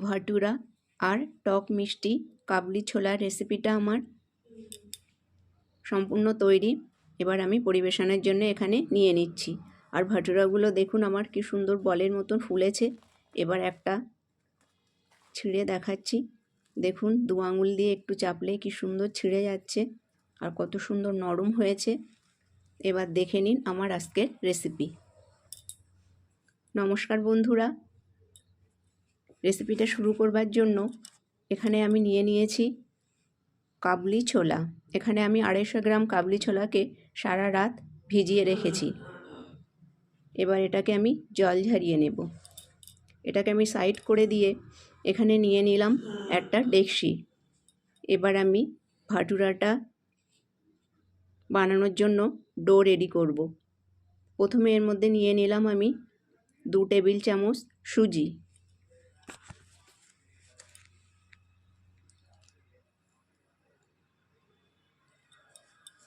ভাটুরা আর টক মিষ্টি কাবলি ছোলার রেসিপিটা আমার সম্পূর্ণ তৈরি। এবার আমি পরিবেশনের জন্য এখানে নিয়ে নিচ্ছি। আর ভাটুরাগুলো দেখুন আমার কি সুন্দর বলের মতন ফুলেছে। এবার একটা ছিঁড়ে দেখাচ্ছি। দেখুন, দু আঙুল দিয়ে একটু চাপলে কি সুন্দর ছিঁড়ে যাচ্ছে আর কত সুন্দর নরম হয়েছে। এবার দেখে নিন আমার আজকের রেসিপি নমস্কার বন্ধুরা। রেসিপিটা শুরু করবার জন্য এখানে আমি নিয়ে নিয়েছি কাবলি ছোলা। এখানে আমি আড়াইশো গ্রাম কাবলি ছোলাকে সারা রাত ভিজিয়ে রেখেছি। এবার এটাকে আমি জল ঝারিয়ে নেব। এটাকে আমি সাইড করে দিয়ে এখানে নিয়ে নিলাম একটা ডেকসি। এবার আমি ভাটুরাটা বানানোর জন্য ডো রেডি করব। প্রথমে এর মধ্যে নিয়ে নিলাম আমি দু টেবিল চামচ সুজি।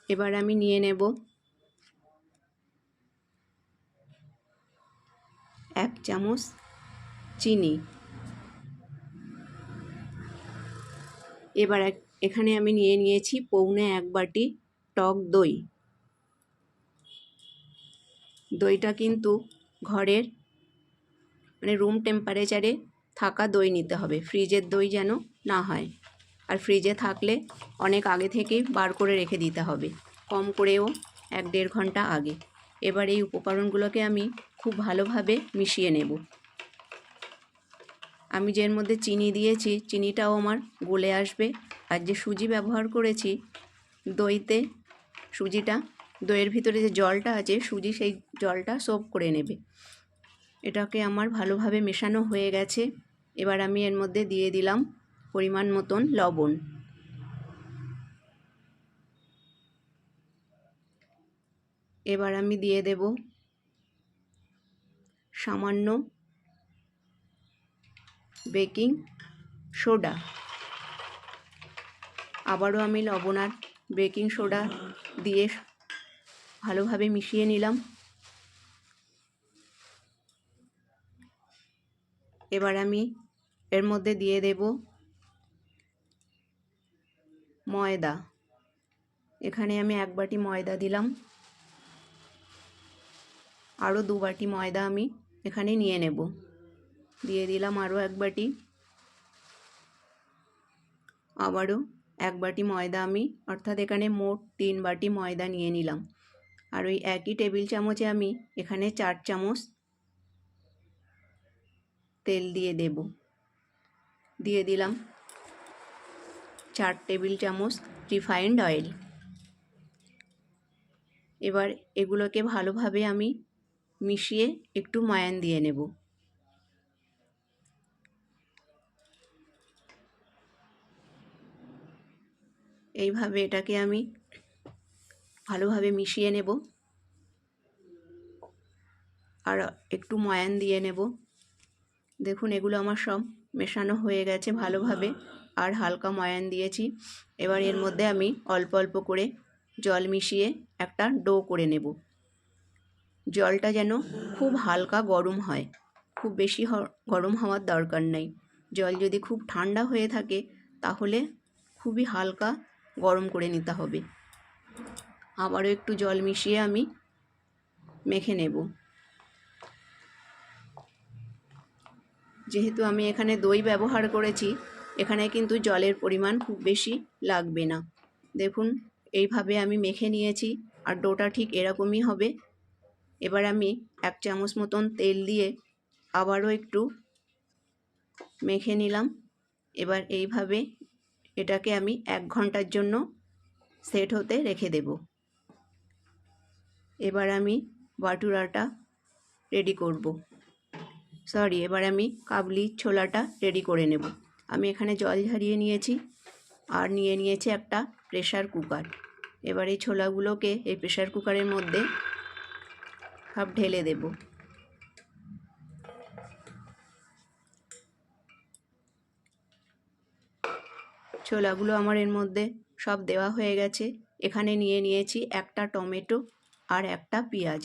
এবার আমি নিয়ে নেব এক চামচ চিনি। এবার এখানে আমি নিয়ে নিয়েছি পৌনে এক বাটি টক দই। দইটা কিন্তু ঘরের মানে রুম টেম্পারেচারে থাকা দই নিতে হবে ফ্রিজের দই যেন না হয়। আর ফ্রিজে থাকলে অনেক আগে থেকেই বার করে রেখে দিতে হবে। কম করেও এক দেড় ঘণ্টা আগে। এবার এই উপকরণগুলোকে আমি খুব ভালোভাবে মিশিয়ে নেব। আমি যে এর মধ্যে চিনি দিয়েছি, চিনিটাও আমার গলে আসবে। আর যে সুজি ব্যবহার করেছি, দইতে সুজিটা, দইয়ের ভিতরে যে জলটা আছে, সুজি সেই জলটা সোপ করে নেবে। এটাকে আমার ভালোভাবে মেশানো হয়ে গেছে। এবার আমি এর মধ্যে দিয়ে দিলাম পরিমাণ মতন লবণ। এবার আমি দিয়ে দেব সামান্য বেকিং সোডা। আবারও আমি লবণ আর বেকিং সোডা দিয়ে ভালোভাবে মিশিয়ে নিলাম। এবার আমি এর মধ্যে দিয়ে দেব ময়দা। এখানে আমি এক বাটি ময়দা দিলাম। আরও দু বাটি ময়দা আমি এখানে নিয়ে নেব। দিয়ে দিলাম আরও এক বাটি। আবারও এক বাটি ময়দা আমি, অর্থাৎ এখানে মোট তিন বাটি ময়দা নিয়ে নিলাম। আর ওই একই টেবিল চামচে আমি এখানে চার চামচ তেল দিয়ে দেব। দিয়ে দিলাম চার টেবিল চামচ রিফাইন্ড অয়েল। এবার এগুলোকে ভালোভাবে আমি মিশিয়ে একটু ময়ান দিয়ে নেব। এইভাবে এটাকে আমি ভালোভাবে মিশিয়ে নেব। আর একটু ময়ান দিয়ে নেব। দেখুন, এগুলো আমার সব মেশানো হয়ে গেছে ভালোভাবে। আর হালকা ময়ান দিয়েছি। এবার এর মধ্যে আমি অল্প অল্প করে জল মিশিয়ে একটা ডো করে নেব। জলটা যেন খুব হালকা গরম হয়। খুব বেশি গরম হওয়ার দরকার নেই। জল যদি খুব ঠান্ডা হয়ে থাকে, তাহলে খুবই হালকা গরম করে নিতে হবে। আবারও একটু জল মিশিয়ে আমি মেখে নেব। যেহেতু আমি এখানে দই ব্যবহার করেছি এখানে কিন্তু জলের পরিমাণ খুব বেশি লাগবে না। দেখুন, এইভাবে আমি মেখে নিয়েছি আর ডোটা ঠিক এরকমই হবে। এবার আমি এক চামচ মতন তেল দিয়ে আবারও একটু মেখে নিলাম। এবার এইভাবে এটাকে আমি এক ঘণ্টার জন্য সেট হতে রেখে দেব। এবার আমি বাটুরাটা রেডি করব। সরি, এবার আমি কাবলি ছোলাটা রেডি করে নেব। আমি এখানে জল ঝারিয়ে নিয়েছি আর নিয়ে নিয়েছি একটা প্রেশার কুকার। এবার এই ছোলাগুলোকে এই প্রেশার কুকারের মধ্যে সব ঢেলে দেব। ছোলাগুলো আমার এর মধ্যে সব দেওয়া হয়ে গেছে। এখানে নিয়ে নিয়েছি একটা টমেটো আর একটা পেঁয়াজ।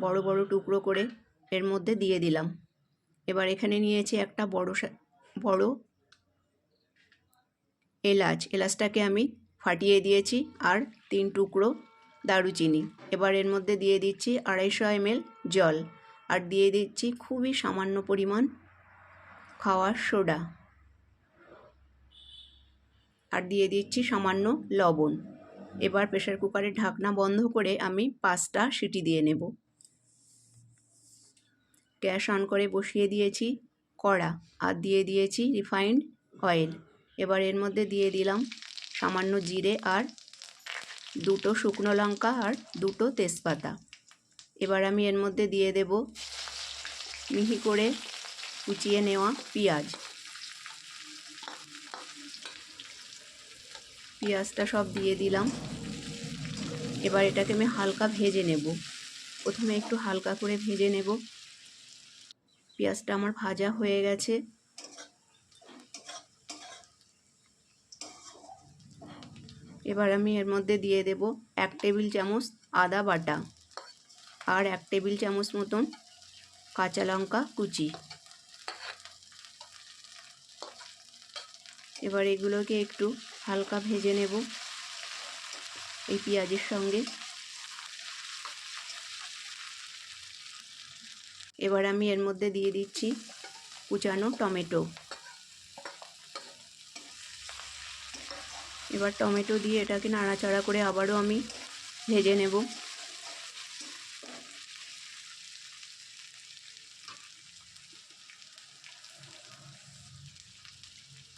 বড় বড় টুকরো করে এর মধ্যে দিয়ে দিলাম। এবার এখানে নিয়েছি একটা বড় বড় এলাচ, এলাচটাকে আমি ফাটিয়ে দিয়েছি আর তিন টুকরো দারুচিনি। এবার এর মধ্যে দিয়ে দিচ্ছি আড়াইশো এমএল জল আর দিয়ে দিচ্ছি খুবই সামান্য পরিমাণ খাওয়ার সোডা। আর দিয়ে দিচ্ছি সামান্য লবণ। এবার প্রেশার কুকারের ঢাকনা বন্ধ করে আমি পাঁচটা সিটি দিয়ে নেব। গ্যাস অন করে বসিয়ে দিয়েছি। কড়া। আর দিয়ে দিয়েছি রিফাইন্ড অয়েল এবার এর মধ্যে দিয়ে দিলাম সামান্য জিরে আর দুটো শুকনো লঙ্কা আর দুটো তেজপাতা। এবার আমি এর মধ্যে দিয়ে দেব মিহি করে কুচিয়ে নেওয়া পেঁয়াজ। পেঁয়াজটা সব দিয়ে দিলাম। এবার এটাকে আমি হালকা ভেজে নেব। প্রথমে একটু হালকা করে ভেজে নেব। পেঁয়াজটা আমার ভাজা হয়ে গেছে। এবার আমি এর মধ্যে দিয়ে দেব এক টেবিল চামচ আদা বাটা আর এক টেবিল চামচ মতন কাঁচা লঙ্কা কুচি। এবার এগুলোকে একটু হালকা ভেজে নেব এই পেঁয়াজের সঙ্গে। এবার আমি এর মধ্যে দিয়ে দিচ্ছি কুচানো টমেটো। এবার টমেটো দিয়ে এটাকে নাড়াচাড়া করে আবারও আমি ভেজে নেব।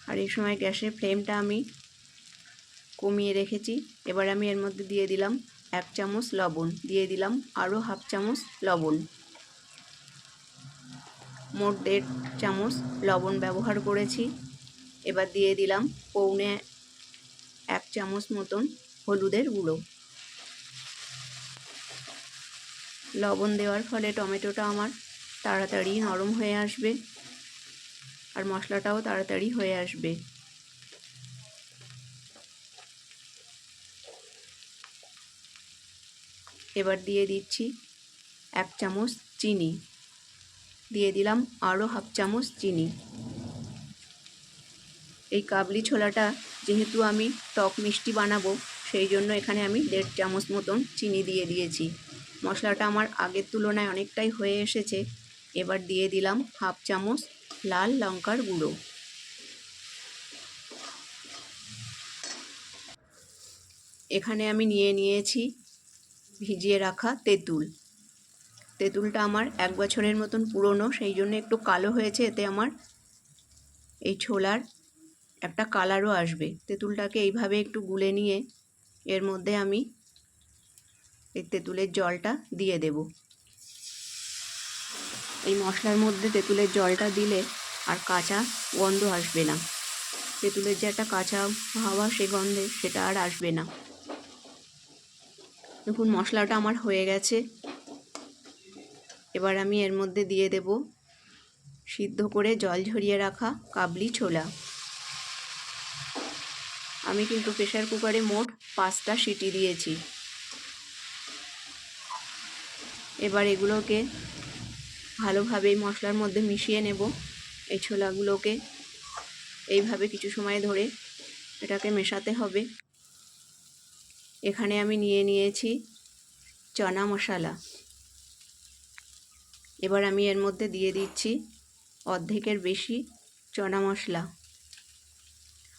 আর এই সময় গ্যাসের ফ্লেমটা আমি কমিয়ে রেখেছি। এবার আমি এর মধ্যে দিয়ে দিলাম এক চামচ লবণ। দিয়ে দিলাম আরও হাফ চামচ লবণ। মোট দেড় চামচ লবণ ব্যবহার করেছি। এবার দিয়ে দিলাম পৌনে এক চামচ মতন হলুদের গুঁড়ো। লবণ দেওয়ার ফলে টমেটোটা আমার তাড়াতাড়ি নরম হয়ে আসবে আর মশলাটাও তাড়াতাড়ি হয়ে আসবে। এবার দিয়ে দিচ্ছি এক চামচ চিনি। দিয়ে দিলাম আরও হাফ চামচ চিনি। এই কাবলি ছোলাটা যেহেতু আমি টক মিষ্টি বানাবো, সেই জন্য এখানে আমি দেড় চামচ মতন চিনি দিয়ে দিয়েছি। মশলাটা আমার আগের তুলনায় অনেকটাই হয়ে এসেছে। এবার দিয়ে দিলাম হাফ চামচ লাল লঙ্কার গুঁড়ো। এখানে আমি নিয়ে নিয়েছি ভিজিয়ে রাখা তেঁতুল। তেঁতুলটা আমার এক বছরের মতন পুরনো, সেই জন্য একটু কালো হয়েছে, এতে আমার এই ছোলার একটা কালারও আসবে। তেঁতুলটাকে এইভাবে একটু গুলে নিয়ে এর মধ্যে আমি এই তেঁতুলের জলটা দিয়ে দেব। এই মশলার মধ্যে তেঁতুলের জলটা দিলে আর কাঁচা গন্ধ আসবে না। তেঁতুলের যে একটা কাঁচা হাওয়া, সে গন্ধে সেটা আর আসবে না। দেখুন, মশলাটা আমার হয়ে গেছে। এবার আমি এর মধ্যে দিয়ে দেব সিদ্ধ করে জল ঝরিয়ে রাখা কাবলি ছোলা। আমি কিন্তু প্রেশার কুকারে মোট পাঁচটা সিটি দিয়েছি। এবার এগুলোকে ভালোভাবে মশলার মধ্যে মিশিয়ে নেব। এই ছোলাগুলোকে এইভাবে কিছু সময় ধরে এটাকে মেশাতে হবে। এখানে আমি নিয়ে নিয়েছি চনা মশলা। এবার আমি এর মধ্যে দিয়ে দিচ্ছি অর্ধেকের বেশি চনা মশলা।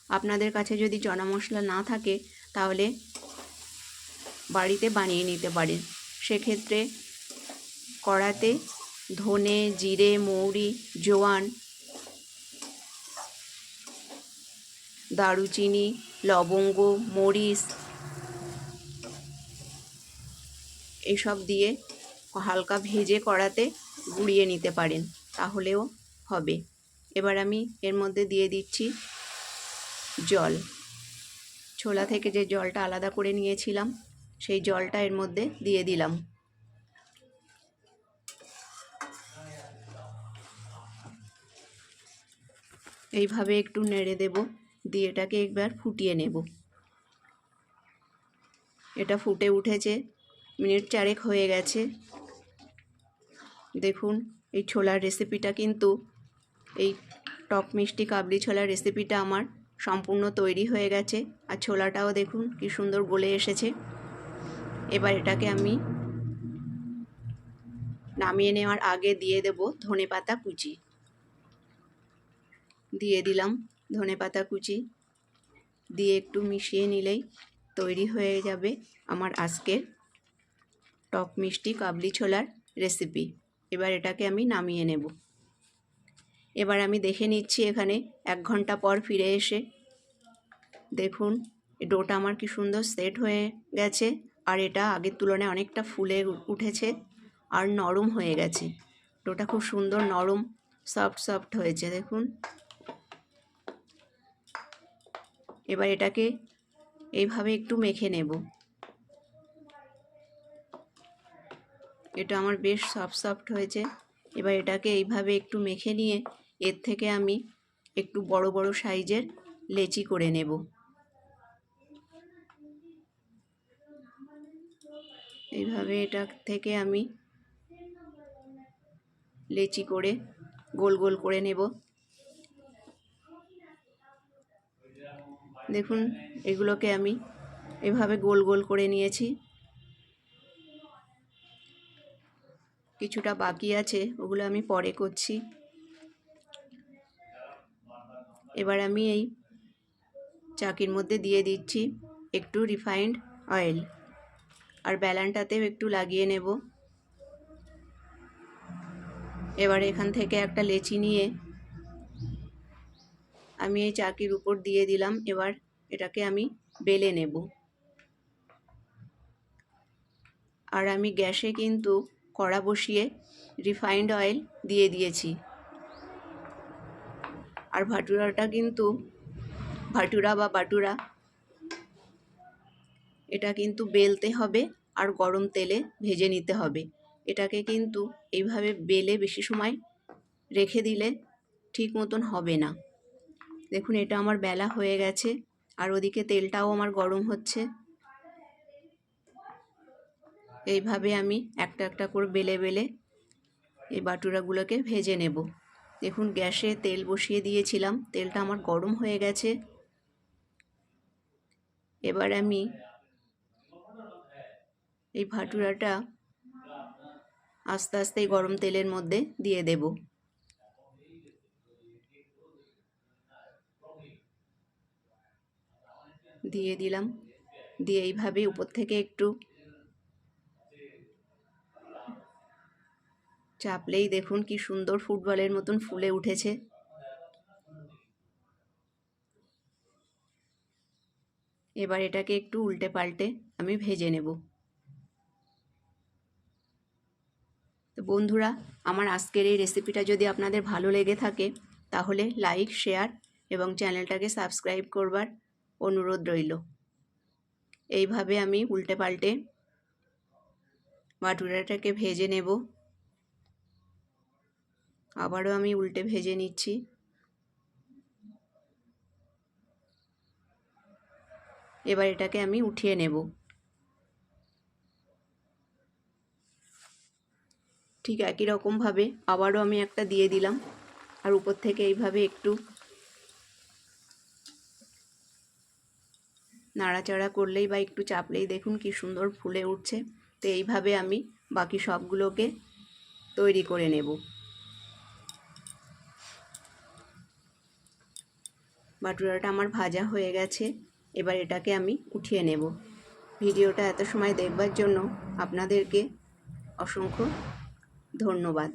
আপনাদের কাছে যদি চনা মশলা না থাকে, তাহলে বাড়িতে বানিয়ে নিতে পারেন। সেক্ষেত্রে কড়াতে ধনে, জিরে, মৌরি, জোয়ান, দারুচিনি, লবঙ্গ, মরিচ এসব দিয়ে হালকা ভেজে কড়াতে গুঁড়িয়ে নিতে পারেন, তাহলেও হবে। এবার আমি এর মধ্যে দিয়ে দিচ্ছি জল। ছোলা থেকে যে জলটা আলাদা করে নিয়েছিলাম, সেই জলটা এর মধ্যে দিয়ে দিলাম। এইভাবে একটু নেড়ে দেব, দিয়ে এটাকে একবার ফুটিয়ে নেব। এটা ফুটে উঠেছে, মিনিট চারেক হয়ে গেছে। দেখুন, এই ছোলার রেসিপিটা কিন্তু, এই টক মিষ্টি কাবলি ছোলার রেসিপিটা আমার সম্পূর্ণ তৈরি হয়ে গেছে। আর ছোলাটাও দেখুন, কি সুন্দর গলে এসেছে। এবার এটাকে আমি নামিয়ে নেওয়ার আগে দিয়ে দেব ধনে পাতা কুচি। দিয়ে দিলাম ধনে পাতা কুচি। দিয়ে একটু মিশিয়ে নিলেই তৈরি হয়ে যাবে আমার আজকের টক মিষ্টি কাবলি ছোলার রেসিপি এবার এটাকে আমি নামিয়ে নেব। এবার আমি দেখে নিচ্ছি এখানে এক ঘণ্টা পর ফিরে এসে। দেখুন ডোটা আমার কি সুন্দর সেট হয়ে গেছে, আর এটা আগের তুলনায় অনেকটা ফুলে উঠেছে আর নরম হয়ে গেছে। ডোটা খুব সুন্দর নরম, সফট সফট হয়েছে, দেখুন। এবার এটাকে এইভাবে একটু মেখে নেব। এটা আমার বেশ সফট সফট হয়েছে। এবার এটাকে এইভাবে একটু মেখে নিয়ে এর থেকে আমি একটু বড় বড় সাইজের লেচি করে নেব। এইভাবে এটা থেকে আমি লেচি করে গোল গোল করে নেব। দেখুন, এগুলোকে আমি এভাবে গোল গোল করে নিয়েছি। কিছুটা বাকি আছে, ওগুলো আমি পরে করছি। এবার আমি এই চাকির মধ্যে দিয়ে দিচ্ছি একটু রিফাইন্ড অয়েল আর ব্যালানটাতেও একটু লাগিয়ে নেব। এবার এখান থেকে একটা লেচি নিয়ে আমি এই চাকির উপর দিয়ে দিলাম, এবার এটাকে আমি বেলে নেব। আর আমি গ্যাসে কিন্তু কড়া বসিয়ে রিফাইন্ড অয়েল দিয়ে দিয়েছি। আর ভাটুরাটা কিন্তু, ভাটুরা বা বাটুরা, এটা কিন্তু বেলতে হবে আর গরম তেলে ভেজে নিতে হবে। এটাকে কিন্তু এইভাবে বেলে বেশি সময় রেখে দিলে ঠিক মতন হবে না। দেখুন, এটা আমার বেলা হয়ে গেছে আর ওদিকে তেলটাও আমার গরম হচ্ছে। এইভাবে আমি একটা একটা করে বেলে বেলে এই বাটুরাগুলোকে ভেজে নেব। দেখুন, গ্যাসে তেল বসিয়ে দিয়েছিলাম। তেলটা আমার গরম হয়ে গেছে। এবার আমি এই ভাটুরাটা আস্তে আস্তে গরম তেলের মধ্যে দিয়ে দেব। দিয়ে দিলাম। দিয়ে এইভাবে উপর থেকে একটু চাপলেই দেখুন কি সুন্দর ফুটবলের মতন ফুলে উঠেছে। এবার এটাকে একটু উল্টে পাল্টে আমি ভেজে নেব। তো বন্ধুরা, আমার আজকের এই রেসিপিটা যদি আপনাদের ভালো লেগে থাকে, তাহলে লাইক, শেয়ার এবং চ্যানেলটাকে সাবস্ক্রাইব করবার অনুরোধ রইল। এইভাবে আমি উল্টে পাল্টে বাটুরাটাকে ভেজে নেব। আবারও আমি উল্টে ভেজে নিচ্ছি। এবার এটাকে আমি উঠিয়ে নেব। ঠিক একই রকমভাবে আবারও আমি একটা দিয়ে দিলাম। আর উপর থেকে এইভাবে একটু নাড়াচাড়া করলেই বা একটু চাপলেই দেখুন কি সুন্দর ফুলে উঠছে। তো এইভাবে আমি বাকি সবগুলোকে তৈরি করে নেব। বাটুরাটা আমার ভাজা হয়ে গেছে, এবার এটাকে আমি উঠিয়ে নেব। ভিডিওটা এত সময় দেখবার জন্য আপনাদেরকে অসংখ্য ধন্যবাদ।